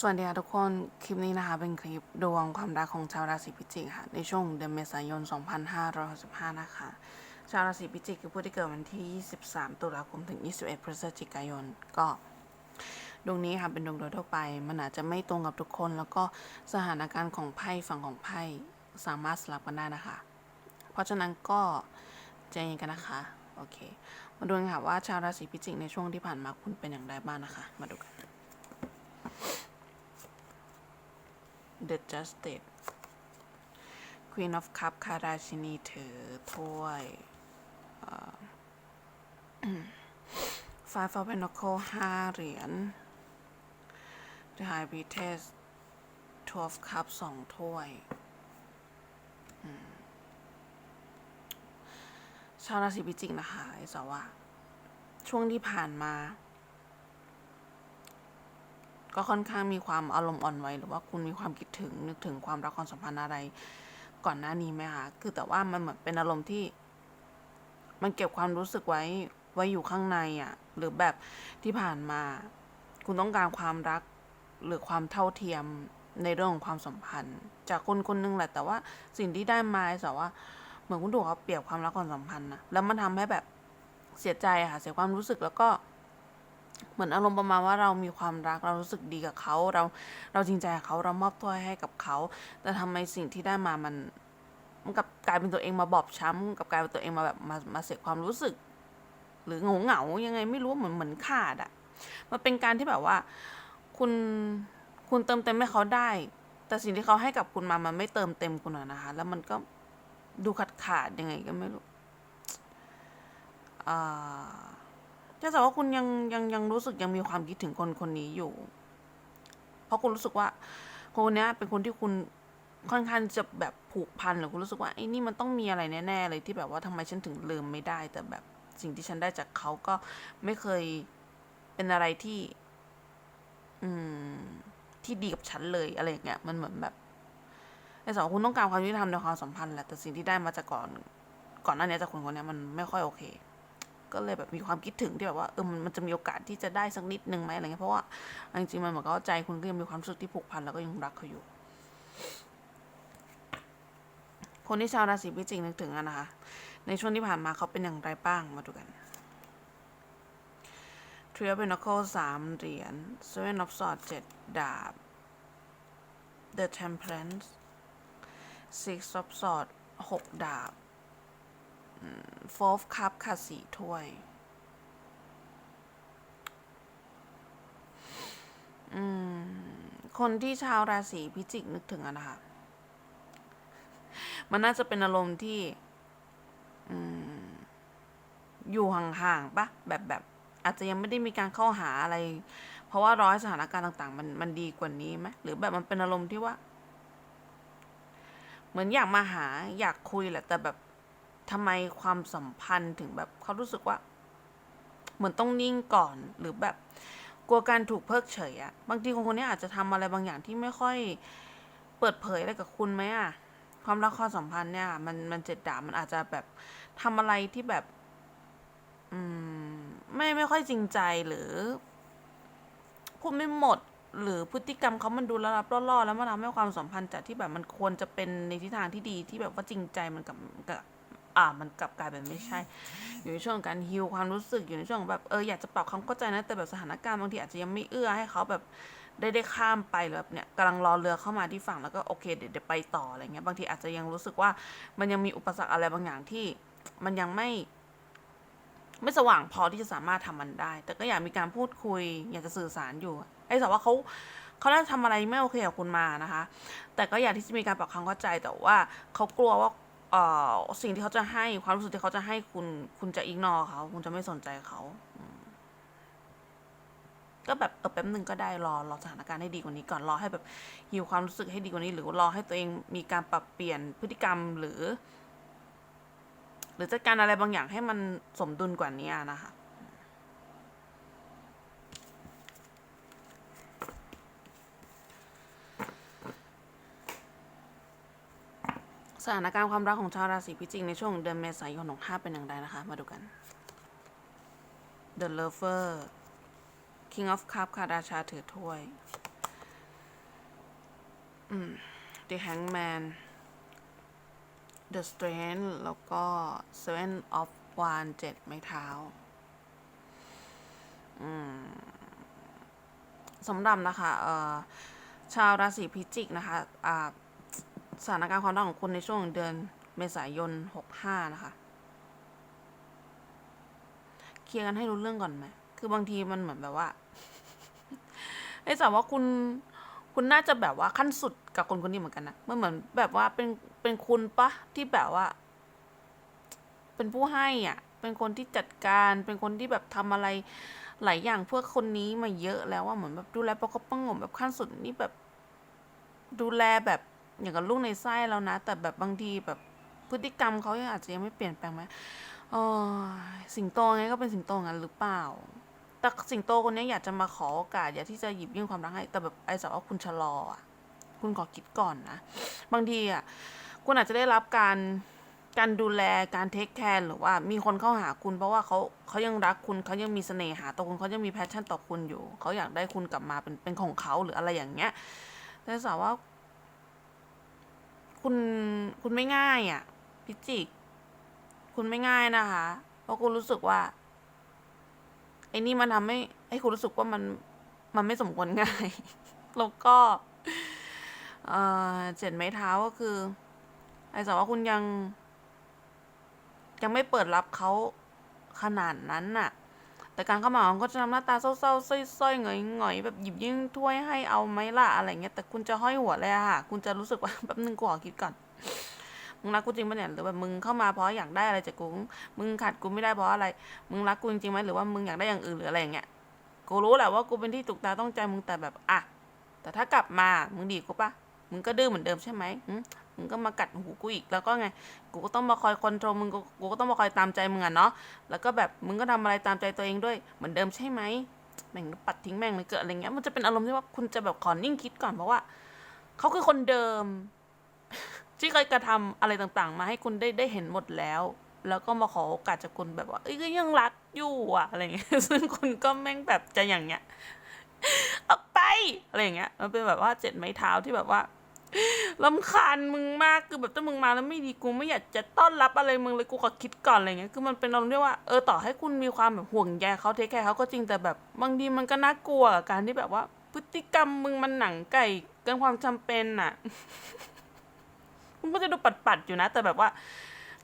สวัสดีค่ะทุกคนคลิปนี้นะคะ เป็นคลิปดวงความรักของชาวราศีพิจิกค่ะ ในช่วงเดือนเมษายน 2565 นะคะ ชาวราศีพิจิกคือผู้ที่เกิดวันที่ 23 ตุลาคมถึง 21 พฤศจิกายนก็ดวงนี้ค่ะเป็นดวงโดยทั่วไป มันอาจจะไม่ตรงกับทุกคน แล้วก็สถานการณ์ของไพ่ฝั่งของไพ่สามารถสลับกันได้นะคะ เพราะฉะนั้นก็ใจเย็นกันนะคะโอเค มาดูกันค่ะว่าชาวราศีพิจิกในช่วงที่ผ่านมาคุณเป็นอย่างไรบ้างนะคะ มาดูกัน The Justice Queen of Cup คาราชินีถือถ้วยเอ่อ Five of Pentacles ห้าเหรียญ The High Priestess Two of Cups สองถ้วยอืมชาวราศีพิจิกนะคะไอ้สาวว่า ช่วงที่ผ่านมา ก็ค่อนข้างมีความอารมณ์อ่อนไหวหรือว่าคุณมีความคิดถึงนึกถึงความรักความสัมพันธ์อะไร ก่อนหน้านี้ไหมคะคือแต่ว่ามันเหมือนเป็นอารมณ์ที่ มันเก็บความรู้สึกไว้ไว้อยู่ข้างในอะ่ะ หรือแบบที่ผ่านมา คุณต้องการความรักหรือความเท่าเทียมในเรื่องของความสัมพันธ์ จากคนคนหนึงแหละ แต่ว่าสิ่งที่ได้มาแต่ว่าเหมือนคุณถูกเอาเปรียบความรักความสัมพันธ์นะแล้วมันทำให้แบบเสียใจค่ะเสียความรู้สึกแล้วก็ เหมือนอารมณ์ประมาณว่าเรามีความรักเรารู้สึกดีกับเขาเราเราจริงใจกับเขาเรามอบถ้วให้กับเขา แต่ทำไมสิ่งที่ได้มามันมันกับกลายเป็นตัวเองมาบอบช้ำกับกลายเป็นตัวเองมาแบบมามาเสียความรู้สึก หรือเหงาเหงายังไงไม่รู้เหมือนเหมือนขาดอะมันเป็นการที่แบบว่า คุณคุณเติมเต็มให้เขาได้ แต่สิ่งที่เขาให้กับคุณมามันไม่เติมเต็มคุณอะนะคะ แล้วมันก็ดูขาดขาดยังไงก็ไม่รู้อ่า จะแต่ว่าคุณยังยังยังรู้สึกยังมีความคิดถึงคนคนนี้อยู่ เพราะคุณรู้สึกว่าคนนี้เป็นคนที่คุณค่อนข้างจะแบบผูกพันหรือคุณรู้สึกว่าไอ้นี่มันต้องมีอะไรแน่ๆเลยที่แบบว่าทำไมฉันถึงลืมไม่ได้ แต่แบบสิ่งที่ฉันได้จากเขาก็ไม่เคยเป็นอะไรที่ อืม ที่ดีกับฉันเลยอะไรอย่างเงี้ยมันเหมือนแบบไอ้สองคุณต้องการความยุติธรรมในความสัมพันธ์แหละแต่สิ่งที่ได้มาจากก่อน ก่อนหน้านี้จากคนคนนี้มันไม่ค่อยโอเค ก็เลยแบบมีความคิดถึงที่แบบว่าเออมันจะมีโอกาสที่จะได้สักนิดนึงไหมอะไรเงี้ยเพราะว่าจริงๆมันเหมือนกับว่าใจคุณก็ยังมีความรู้สึกที่ผูกพันแล้วก็ยังรักเขาอยู่ คนที่ชาวราศีพิจิกนึกถึงอะนะคะ ในช่วงที่ผ่านมาเขาเป็นอย่างไรบ้างมาดูกัน Three of Pentacles สามเหรียญ Seven of Swords เจ็ดดาบ The Temperance Six of Swords หกดาบ Fourth Cup ค่ะสี่ถ้วย คนที่ชาวราศีพิจิกนึกถึงอะนะคะ มันน่าจะเป็นอารมณ์ที่ออยู่ห่างๆปะแบบแบบ อาจจะยังไม่ได้มีการเข้าหาอะไร เพราะว่าร้อยสถานการณ์ต่าง ๆ มันมันดีกว่านี้ไหมหรือแบบมันเป็นอารมณ์ที่ว่า เหมือนอยากมาหาอยากคุยแหละแต่แบบ ทำไมความสัมพันธ์ถึงแบบเขารู้สึกว่า เหมือนต้องนิ่งก่อนหรือแบบ กลัวการถูกเพิกเฉยอะบางทีคนคนนี้อาจจะทำอะไรบางอย่างที่ไม่ค่อยเปิดเผยอะไรกับคุณไหมอะความรักความสัมพันธ์เนี่ยมันมันเจ็ดดาบมันอาจจะแบบทำอะไรที่แบบ อืม ไม่ไม่ค่อยจริงใจหรือพูดไม่หมดหรือพฤติกรรมเขามันดูละลับล่อๆแล้วมันทำให้ความสัมพันธ์จากที่แบบมันควรจะเป็นในทิศทางที่ดีที่แบบว่าจริงใจมันกับกับ อ่ามันกลับกลายเป็นไม่ใช่ อยู่ในช่วงการฮิวความรู้สึกอยู่ในช่วงแบบเอออยากจะปรับความเข้าใจนะแต่แบบสถานการณ์บางทีอาจจะยังไม่เอื้อให้เขาแบบได้ได้ข้ามไปหรือแบบเนี่ยกำลังรอเรือเข้ามาที่ฝั่งแล้วก็โอเคเดี๋ยวเดี๋ยวไปต่ออะไรเงี้ยบางทีอาจจะยังรู้สึกว่ามันยังมีอุปสรรคอะไรบางอย่างที่มันยังไม่ ไม่สว่างพอที่จะสามารถทำมันได้ แต่ก็อยากมีการพูดคุย อยากจะสื่อสารอยู่ไอ้แต่ว่าเขาเขาได้ทำอะไรไม่โอเคกับคุณมานะคะ แต่ก็อยากที่จะมีการปรับความเข้าใจแต่ว่าเขากลัวว่า สิ่งที่เขาจะให้ความรู้สึกที่เขาจะให้คุณ คุณจะอิกนอเขาคุณจะไม่สนใจเขาก็แบบเออแป๊บนึงก็ได้รอรอสถานการณ์ให้ดีกว่านี้ก่อนรอให้แบบฮิวความรู้สึกให้ดีกว่านี้ หรือรอให้ตัวเองมีการปรับเปลี่ยนพฤติกรรมหรือ หรือจัดการอะไรบางอย่างให้มันสมดุลกว่านี้นะคะ สถานการณ์ความรักของชาวราศีพิจิกในช่วงเดือนเมษายนของ5เป็นอย่างไรนะคะ มาดูกัน The Lover King of Cup ค่ะราชาถือถ้วย The Hangman The Strength แล้วก็ Seven of Wands เจ็ดไม้เท้าสำหรับนะคะชาวราศีพิจิกนะคะอ่า สถานการณ์ความรักของคุณในช่วงเดือนเมษายน 65 นะคะ เคลียร์กันให้รู้เรื่องก่อนไหม คือบางทีมันเหมือนแบบว่าไอ้สาวว่าคุณ คุณน่าจะแบบว่าขั้นสุดกับคนคนนี้เหมือนกันนะมันเหมือนแบบว่าเป็น เป็นคุณปะที่แบบว่า เป็นผู้ให้อะ เป็นคนที่จัดการ เป็นคนที่แบบทำอะไรหลายอย่างเพื่อคนนี้มาเยอะแล้วว่าเหมือนแบบดูแลประคบประงมแบบขั้นสุดนี่แบบ ดูแลแบบ อย่างกับลูกในไส้แล้วนะ แต่แบบบางทีแบบพฤติกรรมเขายังอาจจะยังไม่เปลี่ยนแปลงไหมเออสิงโตไงก็เป็นสิงโตงั้นหรือเปล่า แต่สิงโตคนนี้อยากจะมาขอโอกาสอยากที่จะหยิบยื่นความรักให้ แต่แบบไอ้สาวว่าคุณชะลออะ คุณขอคิดก่อนนะ บางทีอะ คุณอาจจะได้รับการการดูแลการเทคแคร์หรือว่ามีคนเข้าหาคุณเพราะว่าเขาเขายังรักคุณเขายังมีเสน่หาต่อคุณเขายังมีแพชชั่นต่อคุณอยู่ เขาอยากได้คุณกลับมาเป็นเป็นของเขาหรืออะไรอย่างเงี้ยแต่สาวว่า คุณคุณไม่ง่ายอะ พิจิก คุณไม่ง่ายนะคะ เพราะคุณรู้สึกว่าไอ้นี่มันทำให้ให้คุณรู้สึกว่ามันมันไม่สมควรง่าย แล้วก็เออเจ็ดไม้เท้าก็คือ ไอ้สาวว่าคุณยัง ยังไม่เปิดรับเขาขนาดนั้นน่ะ แต่การเข้ามาของก็จะทำหน้าตาเศร้าๆส้อยๆหงอยๆแบบหยิบยื่นถ้วยให้เอาไหมล่ะอะไรเงี้ยแต่คุณจะห้อยหัวเลยอะค่ะ คุณจะรู้สึกว่าแป๊บนึงกูขอคิดก่อนมึงรักกูจริงปะเนี่ยหรือแบบมึงเข้ามาเพราะอยากได้อะไรจากกูมึงขัดกูไม่ได้เพราะอะไร มึงรักกูจริงไหมหรือว่ามึงอยากได้อย่างอื่นหรืออะไรอย่างเงี้ยกูรู้แหละว่ากูเป็นที่ถูกตาต้องใจมึงแต่แบบอะแต่ถ้ากลับมามึงดีกูปะมึงก็ดื้อเหมือนเดิมใช่ไหม มึงก็มากัดหูกูอีกแล้วก็ไงกูก็ต้องมาคอยคอนโทรลมึงกูกูก็ต้องมาคอยตามใจมึงอะเนาะแล้วก็แบบมึงก็ทำอะไรตามใจตัวเองด้วยเหมือนเดิมใช่ไหมแม่งปัดทิ้งแม่งเลยเกิดอะไรเงี้ยมันจะเป็นอารมณ์ที่ว่าคุณจะแบบขอนิ่งคิดก่อนเพราะว่าเขาคือคนเดิม ที่เคยกระทำอะไรต่างๆ มาให้คุณได้ได้เห็นหมดแล้ว แล้วก็มาขอโอกาสจากคุณแบบว่าเอ้ยก็ยังรักอยู่อะอะไรเงี้ยซึ่งคุณก็แม่งแบบจะอย่างเงี้ยออกไปอะไรเงี้ยมันเป็นแบบว่าเจ็ดไม้เท้าที่แบบว่า ลำคาญมึงมากคือแบบถ้ามึงมาแล้วไม่ดีกูไม่อยากจะต้อนรับอะไรมึงเลยกูขอคิดก่อนอะไรเงี้ยคือมันเป็นอารมณ์ที่ว่าเออต่อให้คุณมีความแบบห่วงใยเขาเทคแคร์เขาก็จริงแต่แบบบางทีมันก็น่ากลัวกับการที่แบบว่า พฤติกรรมมึงมันหนังไก่เกินความจำเป็นน่ะมึงก็จะดูปัดๆอยู่นะ แต่แบบว่า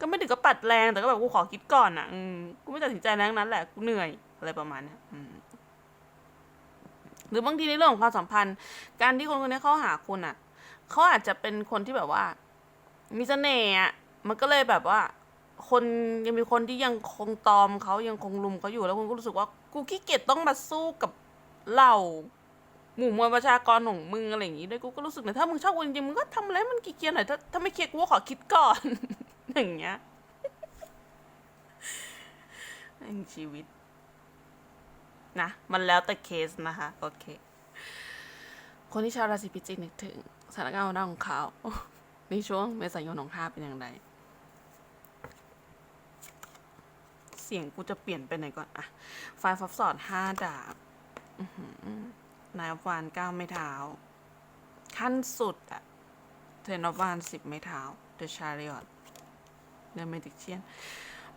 ก็ไม่ถึงกับปัดแรงแต่ก็แบบกูขอคิดก่อนอะกูไม่ตัดสินใจแรงนั้นแหละกูเหนื่อยอะไรประมาณนี้หรือบางทีในเรื่องของความสัมพันธ์ การที่คนคนนี้เข้าหาคุณอะ เขาอาจจะเป็นคนที่แบบว่า มีเสน่ห์อะมันก็เลยแบบว่า คนยังมีคนที่ยังคงตอมเขายังคงลุมเขาอยู่แล้วคุณก็รู้สึกว่ากูขี้เกียจต้องมาสู้กับเหล่าหมู่มวลประชากรของมึงอะไรอย่างงี้ด้วยกูก็รู้สึกเนี่ยถ้ามึงชอบกูจริงมึงก็ทำอะไรให้มันเกียร์หน่อยถ้าถ้าไม่เคียร์กูขอคิดก่อน อย่างเงี้ยแม่งชีวิต นะ มันแล้วแต่เคสนะคะ โอเค คนที่ชาวราศีพิจิกนึกถึงสถานการณ์ของเขา ในช่วงเมษายนของข้าเป็นอย่างไรเสียงกูจะเปลี่ยนไปไหนก่อนอะไฟฟอฟสอดห้าดาบนายฟานเก้าไม้เท้า ขั้นสุดอะเทนอฟานสิบไม้เท้า เดอะชาริออตเดอะเมดิกเชียน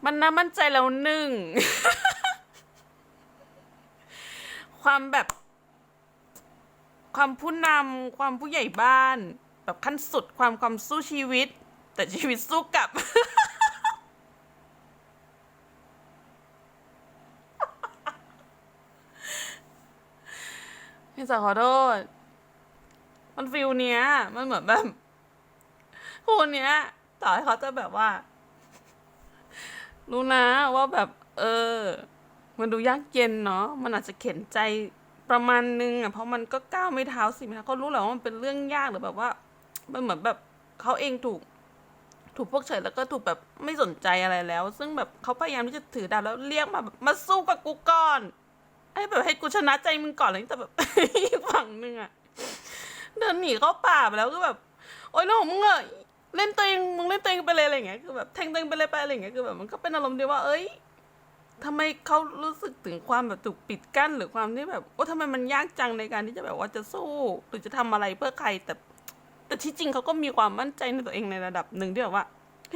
มันน่ามั่นใจแล้วหนึ่ง ความแบบ ความผู้นำความผู้ใหญ่บ้าน แบบขั้นสุดความความสู้ชีวิต แต่ชีวิตสู้กลับ พี่สาวขอโทษ มันฟิลเนี้ย มันเหมือนแบบคนเนี้ย ต่อให้เขาจะแบบว่า รู้นะว่าแบบ เออ มันดูยากเย็นเนาะมันอาจจะเข็นใจ ประมาณนึงอะเพราะมันก็ก้าวไม่เท้าสิไม่เท้าเขารู้แหละว่ามันเป็นเรื่องยากหรือแบบว่า มันเหมือนแบบเขาเองถูก ถูกพวกเฉยแล้วก็ถูกแบบไม่สนใจอะไรแล้ว ซึ่งแบบเขาพยายามที่จะถือดาบแล้วเรียกมาแบบมาสู้กับกูก่อนไอ้แบบให้กูชนะใจมึงก่อนเลยแต่แบบฝั่งหนึ่งอะเดินหนีเข้าป่าไปแล้วก็แบบ โอ๊ยเรื่องมึงอะเล่นตัวเองมึงเล่นตัวเองไปเลยอะไรเงี้ยคือแบบแทงตัวเองไปเลยไปอะไรเงี้ยคือแบบมันก็เป็นอารมณ์เดียวว่าเอ้ย ทำไมเขารู้สึกถึงความแบบถูกปิดกั้นหรือความที่แบบโอ้ทำไมมันยากจังในการที่จะแบบว่าจะสู้หรือจะทำอะไรเพื่อใครแต่ แต่ที่จริงเขาก็มีความมั่นใจในตัวเองในระดับหนึ่งที่แบบว่า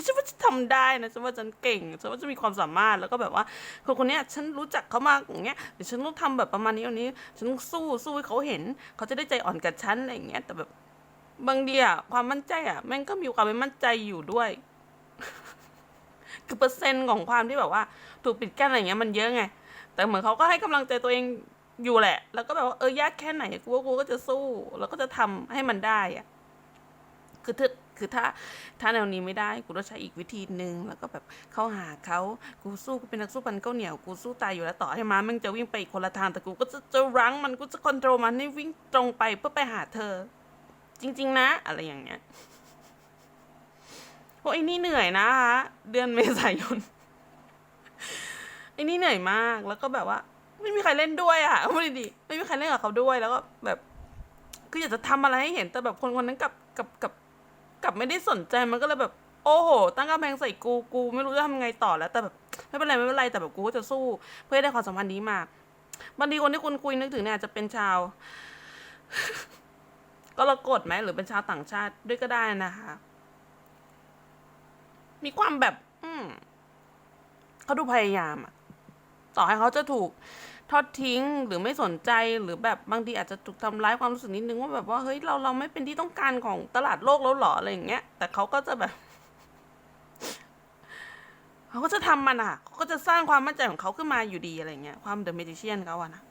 ฉันว่าฉันทำได้นะฉันว่าฉันเก่งฉันว่าฉันมีความสามารถแล้วก็แบบว่าคนคนนี้ฉันรู้จักเขามาอย่างเงี้ยเดี๋ยวฉันต้องทำแบบประมาณนี้วันนี้ ฉันต้องสู้สู้ให้เขาเห็น เขาจะได้ใจอ่อนกับฉันอะไรอย่างเงี้ยแต่แบบบางทีอะความมั่นใจอะแม่งก็มีความไม่มั่นใจอยู่ด้วย คือเปอร์เซ็นต์ของความที่แบบว่า ถูกปิดกั้นอะไรเงี้ยมันเยอะไง แต่เหมือนเขาก็ให้กำลังใจตัวเองอยู่แหละ แล้วก็แบบว่าเออยากแค่ไหนกูว่ากูก็จะสู้ แล้วก็จะทำให้มันได้อะคือถ้าคือถ้าถ้าแนวนี้ไม่ได้กูต้องใช้อีกวิธีหนึ่งแล้วก็แบบเข้าหาเขากูสู้กูเป็นนักสู้พันเก้าเหนียวกูสู้ตายอยู่แล้วต่อให้ม้าแม่งจะวิ่งไปอีกคนละทางแต่กูก็จะจะรั้งมันกูจะคอนโทรลมันให้วิ่งตรงไปเพื่อไปหาเธอ จริง ๆ นะ อะไรอย่างเงี้ย โอ้ไอ้นี่เหนื่อยนะคะเดือนเมษายนไอ้นี่เหนื่อยมากแล้วก็แบบว่า ไม่มีใครเล่นด้วยอะพูดดีๆไม่มีใครเล่นกับเขาด้วยแล้วก็แบบคืออยากจะทำอะไรให้เห็นแต่แบบคนคนนั้นกับกับกับกับไม่ได้สนใจมันก็เลยแบบ โอ้โห ตั้งกำแพงใส่กูกู ไม่รู้จะทำไงต่อแล้ว แต่แบบไม่เป็นไรไม่เป็นไรแต่แบบกูก็จะสู้ เพื่อได้ความสัมพันธ์นี้มาบางทีคนที่คุณคุยนึกถึงเนี่ยจะเป็นชาวก็เรกดไหมหรือเป็นชาวต่างชาติด้วยก็ได้นะคะ มีความแบบ อืมเขาดูพยายามอะต่อให้เขาจะถูกทอดทิ้งหรือไม่สนใจหรือแบบบางทีอาจจะถูกทำร้ายความรู้สึกนิดนึงว่าแบบว่าเฮ้ยเราเราไม่เป็นที่ต้องการของตลาดโลกแล้วหรออะไรอย่างเงี้ย แต่เขาก็จะแบบเขาก็จะทำมันอะเขาก็จะสร้างความมั่นใจของเขาขึ้นมาอยู่ดีอะไรเงี้ยความเดอะเมจิเชียนเขาอะนะ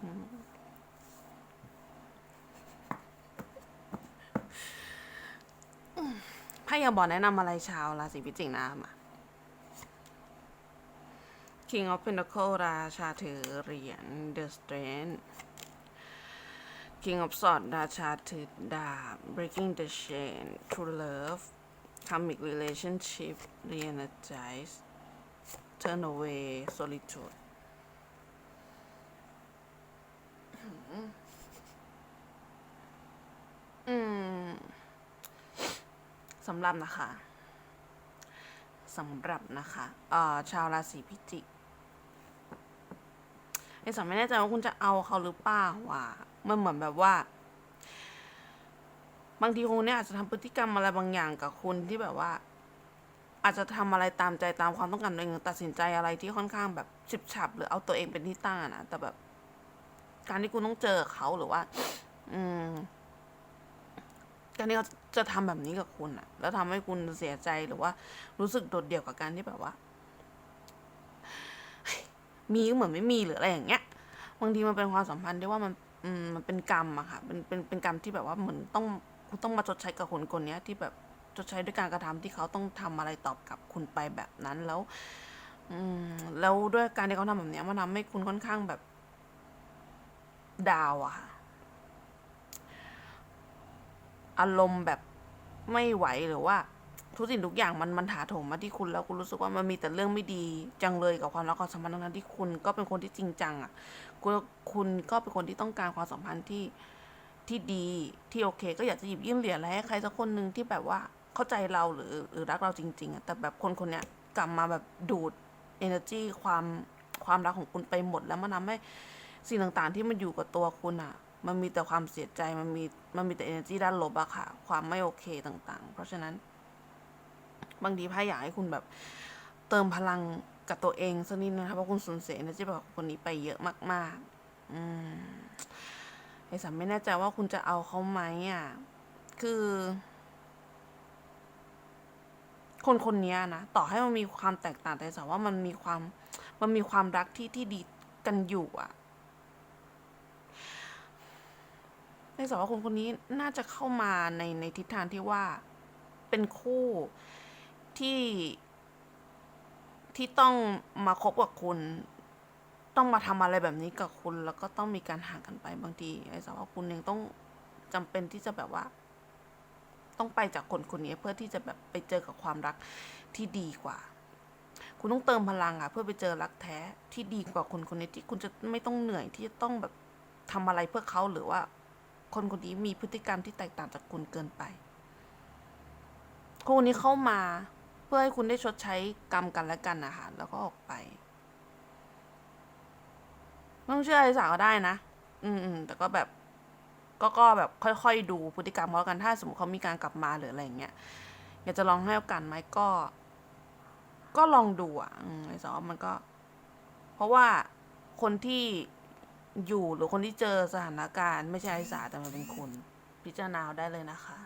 อืมไพ่อยากบอกแนะนำอะไรชาวราศีพิจิกนะมา King of Pentacle ราชาถือเหรียญ The Strength King of Swords ราชาถือดาบ Breaking the Chain True Love Karmic Relationship Re-energize Turn away Solitude อืม สำหรับนะคะสำหรับนะคะเอ่อชาวราศีพิจิกไอ้สามไม่แน่ใจว่าคุณจะเอาเขาหรือเปล่าว่ะมันเหมือนแบบว่า บางทีคุณเนี่ยอาจจะทำพฤติกรรมอะไรบางอย่างกับคุณที่แบบว่า อาจจะทำอะไรตามใจตามความต้องการตัวเองตัดสินใจอะไรที่ค่อนข้างแบบฉิบฉับ หรือเอาตัวเองเป็นที่ตั้งนะแต่แบบ การที่คุณต้องเจอเขาหรือว่า อืม การที่เขาจะทำแบบนี้กับคุณอะแล้วทำให้คุณเสียใจหรือว่า รู้สึกโดดเดี่ยวกับการที่แบบว่า มีก็เหมือนไม่มีหรืออะไรอย่างเงี้ย บางทีมันเป็นความสัมพันธ์ที่ว่ามันมันเป็นกรรมอะค่ะเป็นเป็นเป็นกรรมที่แบบว่าเหมือนต้องคุณต้องมาชดใช้กับคนคนนี้ที่แบบชดใช้ด้วยการกระทำที่เขาต้องทำอะไรตอบกลับคุณไปแบบนั้นแล้ว อืมแล้วด้วยการที่เขาทำแบบเนี้ยมันทำให้คุณค่อนข้างแบบ ดาวอะค่ะ อารมณ์แบบไม่ไหวหรือว่าทุกสิ่งทุกอย่างมันมันถาโถมมาที่คุณแล้วคุณรู้สึกว่ามันมีแต่เรื่องไม่ดีจังเลยกับความรักความสัมพันธ์นั้นที่คุณก็เป็นคนที่จริงจังอะคุณคุณก็เป็นคนที่ต้องการความสัมพันธ์ที่ที่ดีที่โอเค ก็อยากจะหยิบยื่นเหรียญอะไรให้ใครสักคนหนึ่งที่แบบว่าเข้าใจเราหรือหรือรักเราจริง ๆอะแต่แบบคนคนเนี้ยกลับมาแบบดูด energy ความความรักของคุณไปหมดแล้วมันทำให้สิ่งต่างๆ ที่มันอยู่กับตัวคุณอะ มันมีแต่ความเสียใจ มันมี มันมีแต่ energy ด้านลบอะค่ะ ความไม่โอเคต่างๆ เพราะฉะนั้น บางทีพ่อยากให้คุณแบบ เติมพลังกับตัวเองสักนิดนะคะเพราะคุณสูญเสีย energy แบบคนนี้ไปเยอะมาก ๆ อืมไอ้สามไม่แน่ใจว่าคุณจะเอาเขาไหมอะคือ คนคนนี้นะ ต่อให้มันมีความแตกต่างแต่สามว่ามันมีความ มันมีความรักที่ที่ดีกันอยู่อะ ใน สำหรับคนคนนี้น่าจะเข้ามาในในทิศทางที่ว่าเป็นคู่ที่ที่ต้องมาคบกับคุณ ต้องมาทำอะไรแบบนี้กับคุณ แล้วก็ต้องมีการห่างกันไปบางทีไอ้สำหรับคุณเองต้องจำเป็นที่จะแบบว่า ต้องไปจากคนคนนี้เพื่อที่จะแบบไปเจอกับความรักที่ดีกว่า คุณต้องเติมพลังอะเพื่อไปเจอรักแท้ที่ดีกว่าคนคนนี้ที่คุณจะไม่ต้องเหนื่อยที่จะต้องแบบทำอะไรเพื่อเขาหรือว่า คนคนนี้มีพฤติกรรมที่แตกต่างจากคุณเกินไป คนคนนี้เข้ามาเพื่อให้คุณได้ชดใช้กรรมกันและกันนะคะแล้วก็ออกไปไม่ต้องเชื่อไอะไรสาวก็ได้นะอืมอืมแต่ก็แบบก็ก็แบบค่อย ๆ ดูพฤติกรรมเขากันถ้าสมมติเขามีการกลับมาหรืออะไรอย่างเงี้ยอยากจะลองให้โอกาสไหมก็ ก็ลองดูอะไอ้สองมันก็ เพราะว่าคนที่ อยู่หรือคนที่เจอสถานการณ์ ไม่ใช่ไอ้สาแต่มันเป็นคุณ พิจารณาเอาได้เลยนะคะ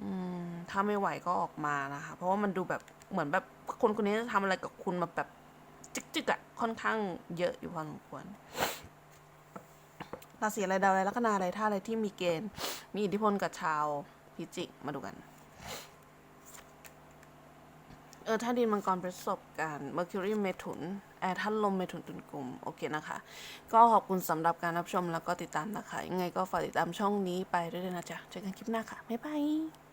อืม ถ้าไม่ไหวก็ออกมานะคะ เพราะว่ามันดูแบบเหมือนแบบคนคนนี้จะทำอะไรกับคุณมาแบบจิกๆอะค่อนข้างเยอะอยู่พอสมควรราศีอะไรดาวอะไรลัคนาอะไรท่าอะไรที่มีเกณฑ์ มีอิทธิพลกับชาวพิจิกมาดูกัน เออท่าดินมังกรประสบการณ์ Mercury เมถุน แอร์ท่านลมเมถุนตุนกลุ่มโอเคนะคะ ก็ขอบคุณสำหรับการรับชมแล้วก็ติดตามนะคะ ยังไงก็ฝากติดตามช่องนี้ไปด้วยนะจ๊ะเจอกันคลิปหน้าค่ะ บ๊ายบาย